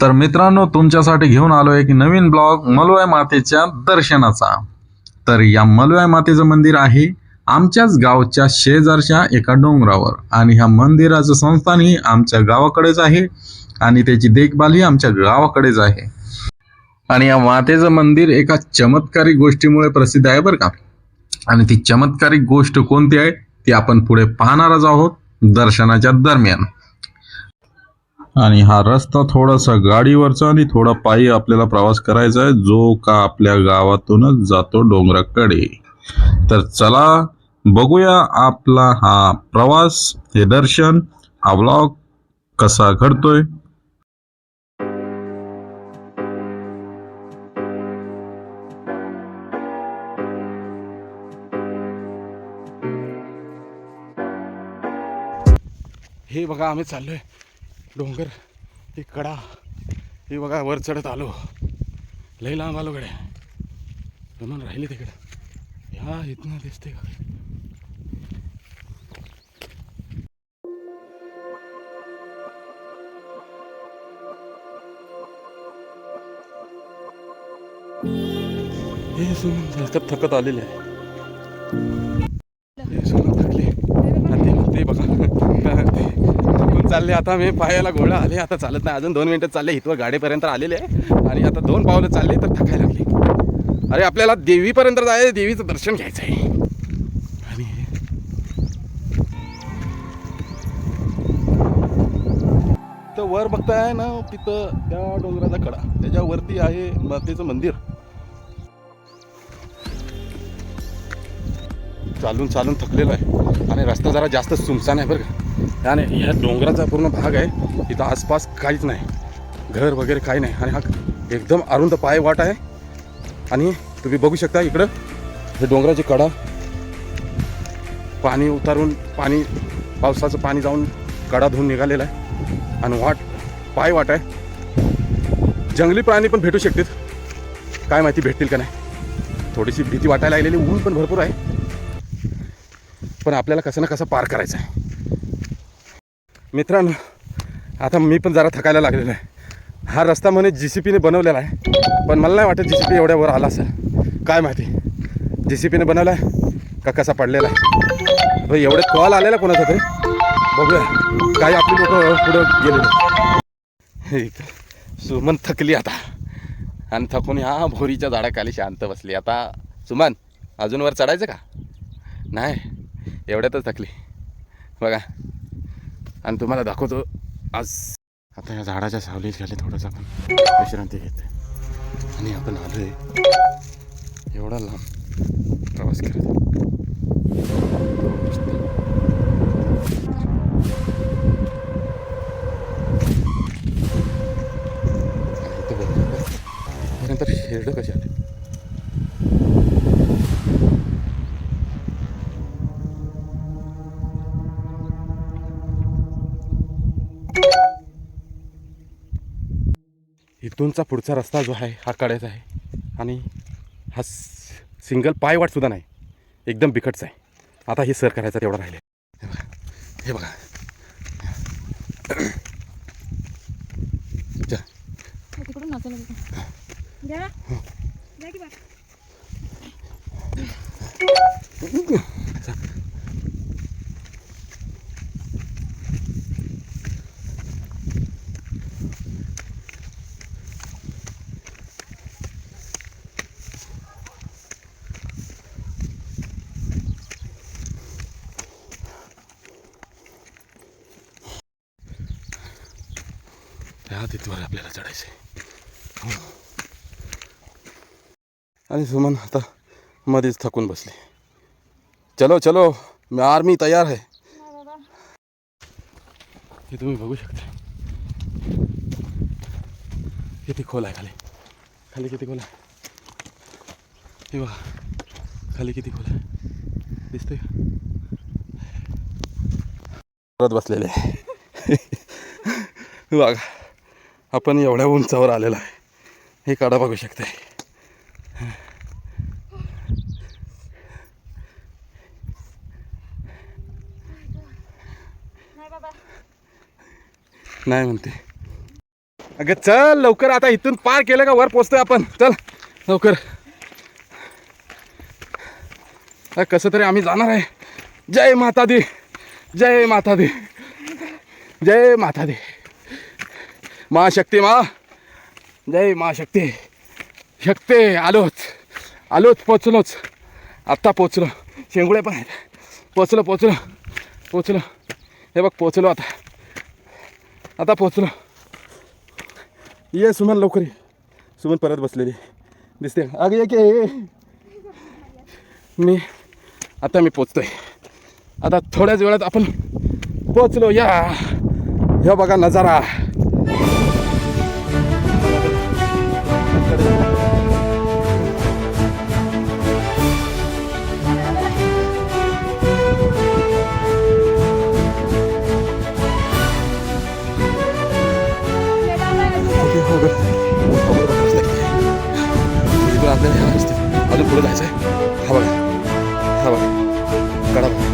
तर मित्रांनो तुमच्यासाठी घेऊन आलोय की नवीन ब्लॉग मलवाय मातेच्या दर्शनाचा. तर या मलवाय मातेचं मंदिर आहे आमच्याच गावच्या शेजारच्या एका डोंगरावर. आणि ह्या मंदिराचं संस्थान ही आमच्या गावाकडेच आहे आणि त्याची देखभाल ही आमच्या गावाकडेच आहे. आणि या मातेचं मंदिर एका चमत्कारिक गोष्टीमुळे प्रसिद्ध आहे बरं का. आणि ती चमत्कारिक गोष्ट कोणती आहे ती आपण पुढे पाहणारच आहोत दर्शनाच्या दरम्यान. आणि हा रस्ता थोडासा गाडीवरचा आणि थोडा पायी आपल्याला प्रवास करायचा आहे. जो का आपल्या गावातूनच जातो डोंगराकडे. तर चला बघूया आपला हा प्रवास हे दर्शन हा व्लॉग कसा घडतोय. हे बघा आम्ही चाललोय. डोंगर ही कडा ही बघा वर चढत आलो. लई लांब आलो गड्या. म्हणून राहिले तिकडे. ह्या इथनं दिसते का? हे सुमन थकत थकत आलेले आहे. आता मी पायाला गोळा आले आता चालत नाही. अजून दोन मिनटं चालले इथवर गाडीपर्यंत आलेले आहे. आणि आता दोन पावलं चालले तर थकायला लागले. अरे आपल्याला देवीपर्यंत जायचं देवीचं दर्शन घ्यायचं आहे आणि तर वर बघताय ना तिथं त्या डोंगराचा कडा त्याच्यावरती आहे मातेचं मंदिर. चालून चालून थकलेलो आहे. आणि रस्ता जरा जास्त सुमसान आहे बरं का. आणि ह्या डोंगराचा पूर्ण भाग आहे. इथं आसपास काहीच नाही. घर वगैरे काही नाही. आणि हा एकदम अरुंद पाय वाट आहे. आणि तुम्ही बघू शकता इकडं हे डोंगराची कडा. पाणी उतारून पाणी पावसाचं पाणी जाऊन कडा धुवून निघालेला आहे. आणि वाट पाय वाट आहे. जंगली प्राणी पण भेटू शकतात. काय माहिती भेटतील का नाही. थोडीशी भीती वाटायला लागलेली. ऊन पण भरपूर आहे. पण आपल्याला कसं ना कसं पार करायचं आहे. मित्रांनो आता मी पण जरा थकायला लागलेलो आहे. हा रस्ता म्हणे जी सी पीने बनवलेला आहे. पण मला नाही वाटत जी सी पी एवढ्यावर आला असेल. काय माहिती? जी सी पीने बनवला आहे का कसा पडलेला आहे? एवढे कॉल आलेला कोणाचा तरी? बघूया. काही आपली लोक पुढं गेलेले सुमन थकली आता. आणि थकून ह्या भोरीच्या झाडाखाली शांत बसली. आता सुमन अजून वर चढायचं का? नाही एवढ्यातच थकली. बघा. आणि तुम्हाला दाखवतो आज. आता या झाडाच्या सावलीत खाली थोडंसं आपण. विश्रांती घेते. आणि आपण आलो आहे एवढा लांब प्रवास करत नंतर शेरडं कशी आले इथूनचा पुढचा रस्ता जो आहे हा कड्याचा आहे. आणि हा सिंगल पायवाटसुद्धा नाही. एकदम बिकटचा आहे. आता हे सर करायचं तेवढं राहिले. हे बघा. जा. तिकडून तिथवर आपल्याला चढायचं आहे आणि सुमन आता मध्येच थकून बसले. चलो चलो मैं आर्मी तयार है हे तुम्ही बघू शकता. किती खोल आहे खाली. खाली किती खोल आहे? हे बघा. खाली किती खोल आहे? दिसतंय परत बसलेले. आहे बघा. आपण एवढ्या उंचावर आलेलो आहे. हे काढा बघू शकते नाही नाही म्हणते. अगं चल लवकर आता इथून पार केलं का वर पोचतोय आपण. चल लवकर. कसं तरी आम्ही जाणार आहे. जय माता दी. जय माता दी. जय माता दी. महाशक्ती मा. जय महाशक्ती. शक्ती आलोच. आलोच पोचलोच. आत्ता पोचलो. शेंगुळे पण आहेत. पोचलो पोचलो. पोचलो. हे बघ पोचलो आता. आता पोचलो. ये सुमन लवकर. ये सुमन परत बसलेली. दिसते. अगं ये की. मी आता मी पोचतोय. आता थोड्याच वेळात आपण पोचलो या. हे बघा नजारा. आपल्याला ह्या रस्ते अजून पुढे जायचं आहे हा बघा. हा बघा. कडा बघा.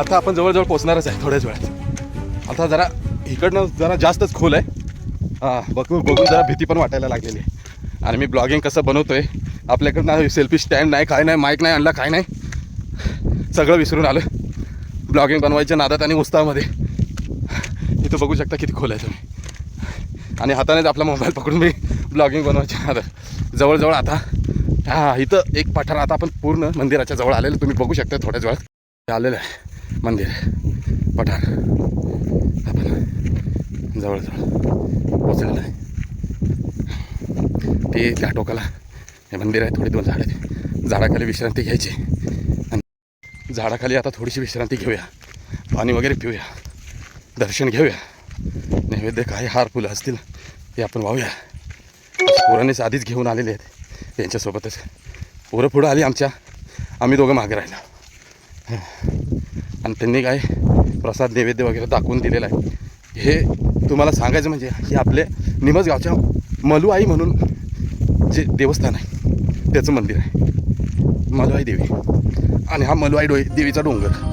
आता आपण जवळजवळ पोचणारच आहे थोड्याच वेळात. आता जरा इकडनं जरा जास्तच खोल आहे. हां बघून बघून जरा भीती पण वाटायला लागलेली आहे. आणि मी ब्लॉगिंग कसं बनवतो आहे आपल्याकडनं सेल्फी स्टँड नाही काय नाही माईक नाही आणला काय नाही. सगळं विसरून आलं ब्लॉगिंग बनवायच्या नादात आणि उत्साहामध्ये इथं बघू शकता किती खोल आहे तुम्ही. आणि हातानेच आपला मोबाईल पकडून मी ब्लॉगिंग बनवायच्या नादात. जवळजवळ आता हां इथं एक पठार आता आपण पूर्ण मंदिराच्या जवळ आलेलं. तुम्ही बघू शकता थोड्याच वेळात. आलेलं आहे मंदिर. पठार. आपण जवळजवळ पोचलेलं आहे. ते त्या टोकाला हे मंदिर आहे थोडी दोन झाडं आहेत. झाडाखाली विश्रांती घ्यायची. आणि झाडाखाली आता थोडीशी विश्रांती घेऊया. पाणी वगैरे पिऊया. दर्शन घेऊया. नैवेद्य काय हार फुलं असतील ते आपण वाहूया. पोरांनीच आधीच घेऊन आलेले आहेत. त्यांच्यासोबतच पोरं पुढं आली आमच्या. आम्ही दोघं मागे राहिलो. आणि त्यांनी काय प्रसाद नैवेद्य वगैरे दाखवून दिलेला आहे. हे तुम्हाला सांगायचं म्हणजे हे आपले निमज गावच्या मलुआई म्हणून जे देवस्थान आहे त्याचं मंदिर आहे. मलवाई देवी. आणि हा मलवाई डोई देवीचा डोंगर.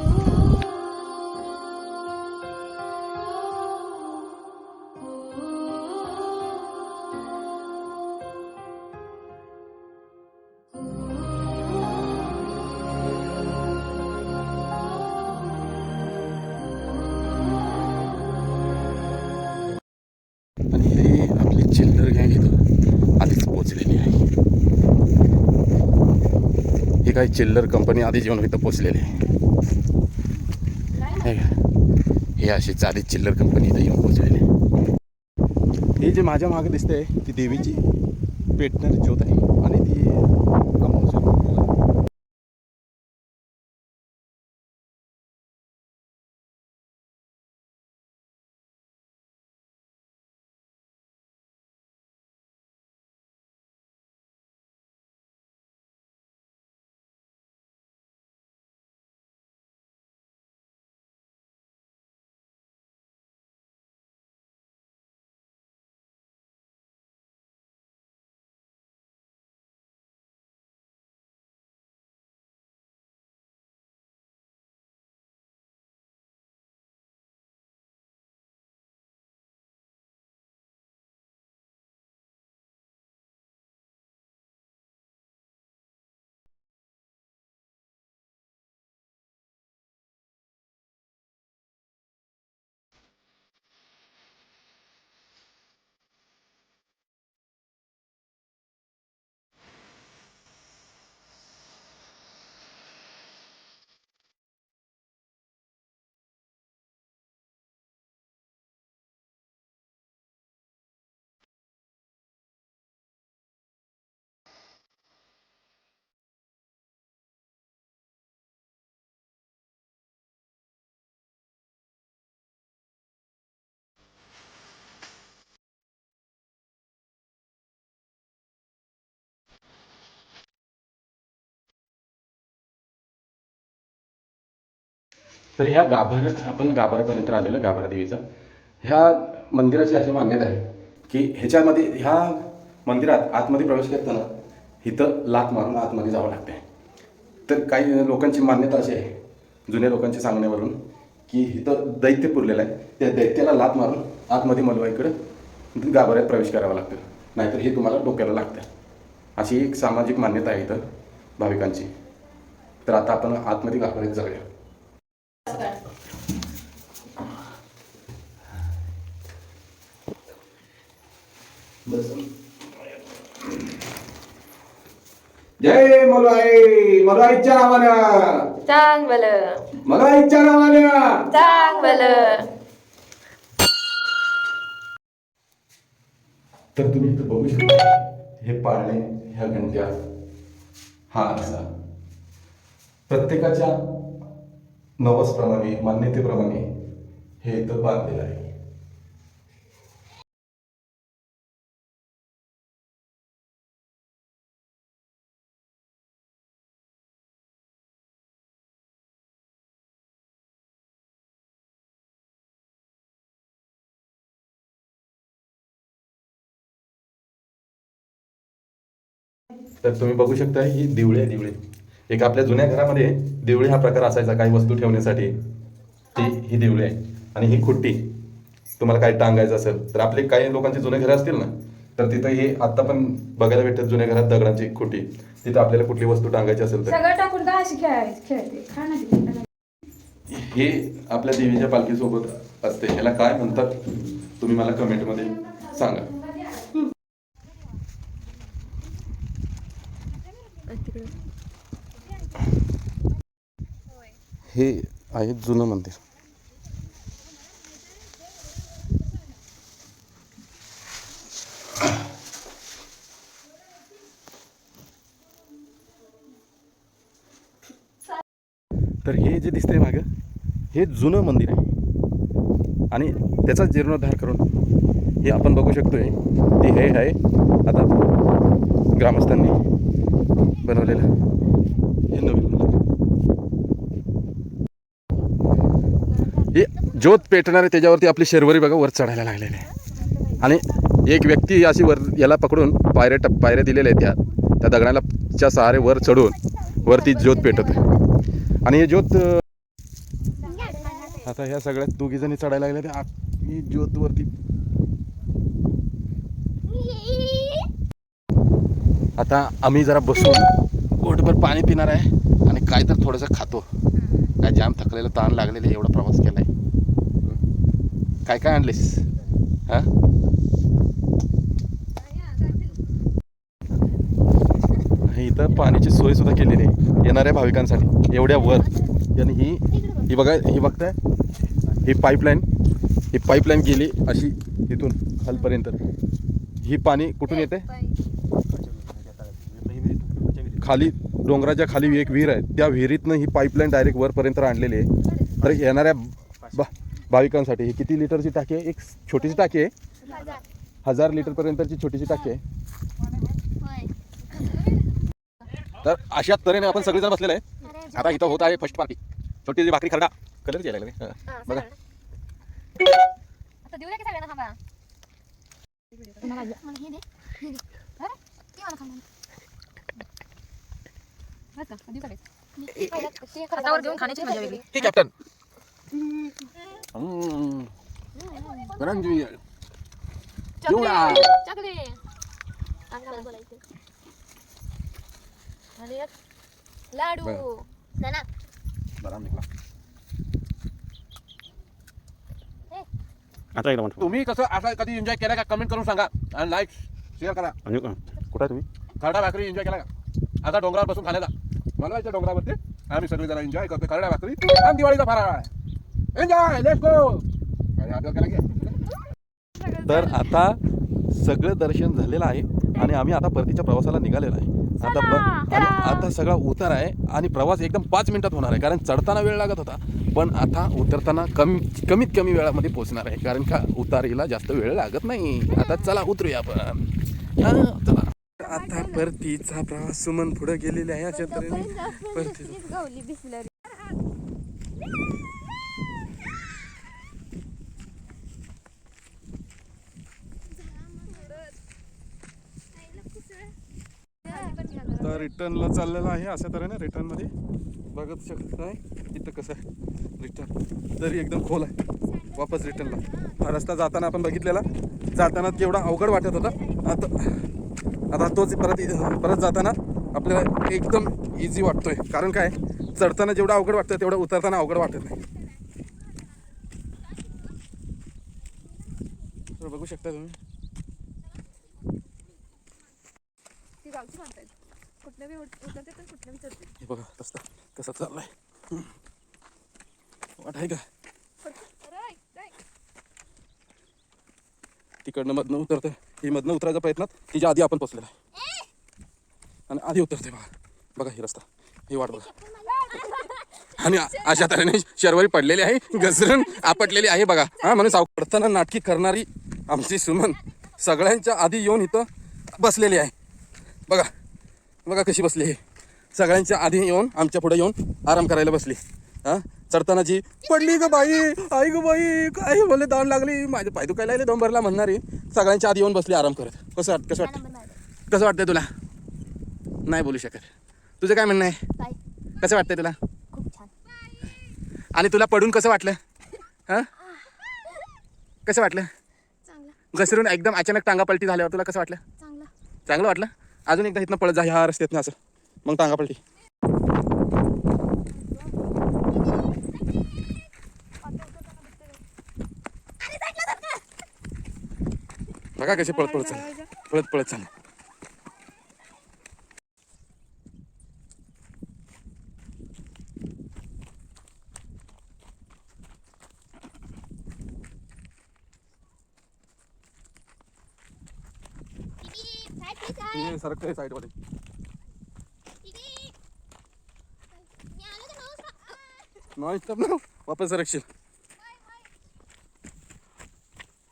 काही चिल्लर कंपनी आधीच येऊन इथं पोचलेली आहे. हे अशी अशीच आधीच चिल्लर कंपनी इथं येऊन पोचलेली हे जे माझ्या मागे दिसते ती देवीची पेटणारी ज्योत आहे. आणि ती तर ह्या गाभार आपण गाभाऱ्यापर्यंत आलेलं गाभारा देवीचा. ह्या मंदिराची अशी मान्यता आहे की ह्याच्यामध्ये ह्या मंदिरात आतमध्ये प्रवेश करताना इथं लात मारून आतमध्ये जावं लागते तर काही लोकांची मान्यता अशी आहे जुन्या लोकांच्या सांगण्यावरून की इथं दैत्य पुरलेलं आहे. त्या दैत्याला लात मारून आतमध्ये मलवाईकडं गाभाऱ्यात प्रवेश करावा लागतो नाहीतर हे तुम्हाला डोक्याला लागतं अशी एक सामाजिक मान्यता आहे इथं भाविकांची. तर आता आपण आतमध्ये गाभाऱ्यात जाऊया. जय मलवाई मलवाईच्या नावानं. चांगलं मलवाईच्या नावानं. चांगलं तर तुम्ही इथं बघू शकता हे पाळणे ह्या घंट्या हा असा. प्रत्येकाच्या नवसप्रमाणे मान्यतेप्रमाणे हे इथं बांधलेलं आहे. तर तुम्ही बघू शकता ही दिवळे दिवळे. एक आपल्या जुन्या घरामध्ये दिवळे हा प्रकार असायचा काही वस्तू ठेवण्यासाठी. ती ही दिवळे आहे आणि ही खुट्टी. तुम्हाला काय टांगायचं असेल तर आपले काही लोकांची जुने घरं असतील ना तर तिथं हे आता पण बघायला भेटतात जुन्या घरात दगडांची खुट्टी. तिथं आपल्याला कुठली वस्तू टांगायची असेल तर. हे आपल्या देवीच्या पालखीसोबत असते. ह्याला काय म्हणतात? तुम्ही मला कमेंटमध्ये सांगा. हे आहे जुनं मंदिर. तर हे जे दिसतंय मागं हे जुनं मंदिर आहे. आणि त्याचा जीर्णोद्धार करून हे आपण बघू शकतोय ते हे आहे आता ग्रामस्थांनी बनवलेलं हे नवीन मंदिर हे ज्योत पेटणारे त्याच्यावरती आपली शर्वरी बघा वर चढायला लागलेली. आहे आणि एक व्यक्ती अशी वर याला पकडून पायऱ्या टप पायऱ्या दिलेल्या आहेत त्या. त्या दगडाला च्या सहारे वर चढून वरती ज्योत पेटत आहे आणि हे ज्योत आता ह्या सगळ्यात दोघी जणी चढायला लागल्या त्या ही ज्योत वरती. आता आम्ही जरा बसून पोटभर पाणी पिणार आहे आणि काय तर थोडंसं खातो. काय जाम थकलेलं ताण लागलेलं एवढा प्रवास केलाय. काय काय आणलेस? हा? इथं पाण्याची सोय सुद्धा केलेली आहे. येणाऱ्या भाविकांसाठी. एवढ्या वर. आणि ही ही बघा ही बघताय? ही पाईपलाईन ही पाईपलाईन गेली अशी इथून खालपर्यंत. ही पाणी कुठून येते? खाली डोंगराच्या खाली एक विहीर आहे. त्या विहिरीतनं ही पाईपलाईन डायरेक्ट वरपर्यंत आणलेली आहे. तर येणाऱ्या भाविकांसाठी ही किती लिटरची टाकी आहे? एक छोटीशी टाकी आहे. हजार. लिटरपर्यंतची छोटीशी टाकी आहे. तर अशा तऱ्हेने आपण सगळेजण बसलेले आहे आता इथं होत आहे फर्स्ट पार्टी छोटी भाकरी खरडा. कलर लागले. हा. बघा. हे हे हे कॅप्टन करंजी चिवडा. चकली लाडू आता एकदा म्हणतो तुम्ही कसं असा कधी एन्जॉय केला का कमेंट करून सांगा आणि लाईक शेअर करा आणि कुठं आहे तुम्ही खरडा भाकरी एन्जॉय केला का आता डोंगरावर बसून खाण्याचा मला डोंगरावरती आम्ही सगळे जरा एन्जॉय करतो खरडा भाकरी आणि दिवाळीचा फराळ एन्जॉय लेट्स गो तर आता सगळं दर्शन झालेलं आहे आणि आम्ही आता परतीच्या प्रवासाला निघालेलो आहे. आता ब- आणि आता सगळा उतार आहे आणि प्रवास एकदम पाच मिनिटात होणार आहे कारण चढताना वेळ लागत होता. पण आता उतरताना कमी कमीत कमी वेळामध्ये पोहोचणार आहे कारण का उतारीला जास्त वेळ लागत नाही. आता चला उतरूया आपण. हा, चला. आता परतीचा प्रवास सुमन पुढे गेलेले आहे अशा तऱ्हेने. परती रिटर्नला चाललेला आहे अशा तऱ्हेने रिटर्नमध्ये. बघत शकत नाही इथं कसं आहे. रिटर्न तरी एकदम खोल आहे. वापस रिटर्नला हा रस्ता जाताना आपण बघितलेला. जाताना केवढा अवघड वाटत होता. आता आता तोच परत परत जाताना आपल्याला एकदम इझी वाटतोय. कारण काय? चढताना जेवढं अवघड वाटतं तेवढं उतरताना अवघड वाटत नाही. तर बघू शकता तुम्ही. कुठल्या बी उत- उतरते तर कुठल्या बी चढते हे बघा रस्ता कसा चाललाय. वाट आहे का? तिकडनं मधनं उतरतं ही मधनं उतरायच्या प्रयत्नात तिच्या आधी आपण पोचलेला आहे. आणि आधी उतरते बघा. बघा ही रस्ता. ही वाट बघा. आणि अशा तऱ्हेने शर्वरी पडलेली आहे. घसरून आपटलेली आहे बघा. हा म्हणून साव पडताना नाटकी करणारी आमची सुमन सगळ्यांच्या आधी येऊन इथं बसलेली आहे. बघा. बघा कशी बसली आहे सगळ्यांच्या आधी येऊन आमच्या पुढे येऊन आराम करायला बसली. हा? चढताना जी पडली ग बाई आई ग बाई काय बोले दाण लागली माझे पाय दुखायला लागले दोन भरला म्हणणारी. सगळ्यांच्या आधी येऊन बसली आराम करत. कसं वाट कसं वाटतं कसं वाटतंय तुला? नाही बोलू शकत. तुझं काय म्हणणं आहे? काय कसं वाटतंय तुला? आणि तुला पडून कसं वाटलं? हां? कसं वाटलं? घसरून एकदम अचानक टांगा पलटी झाल्यावर तुला कसं वाटलं? चांगलं वाटलं? अजून एकदा इथनं पळत जा ह्या रस्त्यातनं असं. मग टांगा पलटी. बघा कसे पळत पळत चाल पळत पळत चाल सरक साईडमध्ये नॉन स्टॉप ना वापस सरकशील.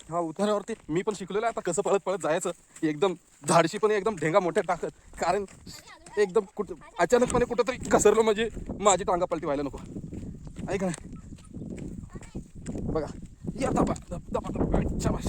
हा उतारावरती. मी पण शिकलेलो आहे आता कसं पळत पळत जायचं. एकदम झाडशी पण एकदम ढेंगा मोठ्या टाकत. कारण एकदम कुठं अचानकपणे कुठंतरी घसरलो म्हणजे माझी टांगा पलटी व्हायला नको. ऐक ना बघा. या दबा दब दबा